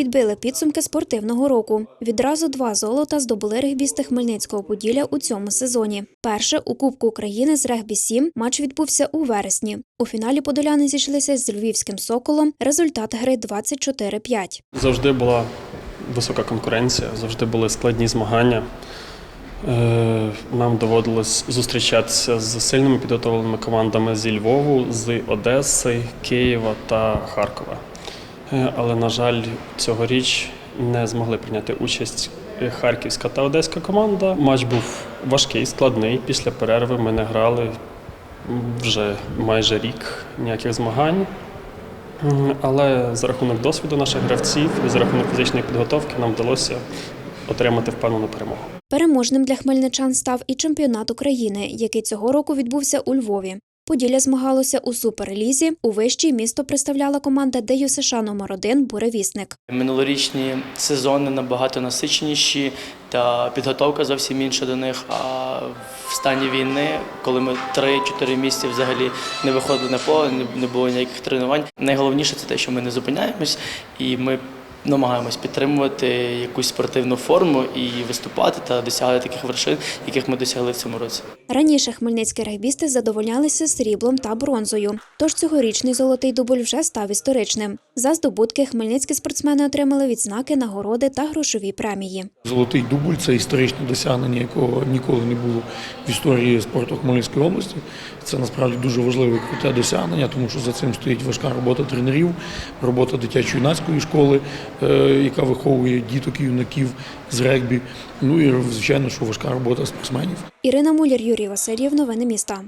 підбили підсумки спортивного року. Відразу два золота здобули регбісти Хмельницького Поділля у цьому сезоні. Перше у Кубку України з регбі 7 матч відбувся у вересні. У фіналі подоляни зійшлися з львівським соколом. Результат гри 24-5. Завжди була висока конкуренція, завжди були складні змагання. Е, Нам доводилось зустрічатися з сильними підготовленими командами зі Львову, з Одеси, Києва та Харкова. Е, Але, на жаль, цьогоріч не змогли прийняти участь е, харківська та одеська команда. Матч був важкий, складний. Після перерви ми не грали вже майже рік ніяких змагань. Але за рахунок досвіду наших гравців і за рахунок фізичної підготовки нам вдалося отримати впевнену перемогу. Переможним для хмельничан став і чемпіонат України, який цього року відбувся у Львові. Поділля змагалося у суперлізі. У вищій місто представляла команда ДЮСШ номер 1 Буревісник. Минулорічні сезони набагато насиченіші, та підготовка зовсім інша до них. А в стані війни, коли ми 3-4 місяці взагалі не виходили на поле, не було ніяких тренувань. Найголовніше це те, що ми не зупиняємось і ми намагаємось підтримувати якусь спортивну форму і виступати та досягати таких вершин, яких ми досягли в цьому році. Раніше хмельницькі регбісти задовольнялися сріблом та бронзою. Тож цьогорічний золотий дубль вже став історичним. За здобутки хмельницькі спортсмени отримали відзнаки, нагороди та грошові премії. Золотий дубль це історичне досягнення, якого ніколи не було в історії спорту Хмельницької області. Це насправді дуже важливе круте досягнення, тому що за цим стоїть важка робота тренерів, робота дитячо-юнацької школи, е, яка виховує діток і юнаків з регбі. Ну і звичайно, що важка робота спортсменів. Ірина Мулір, Юрій Васильєв. Новини міста.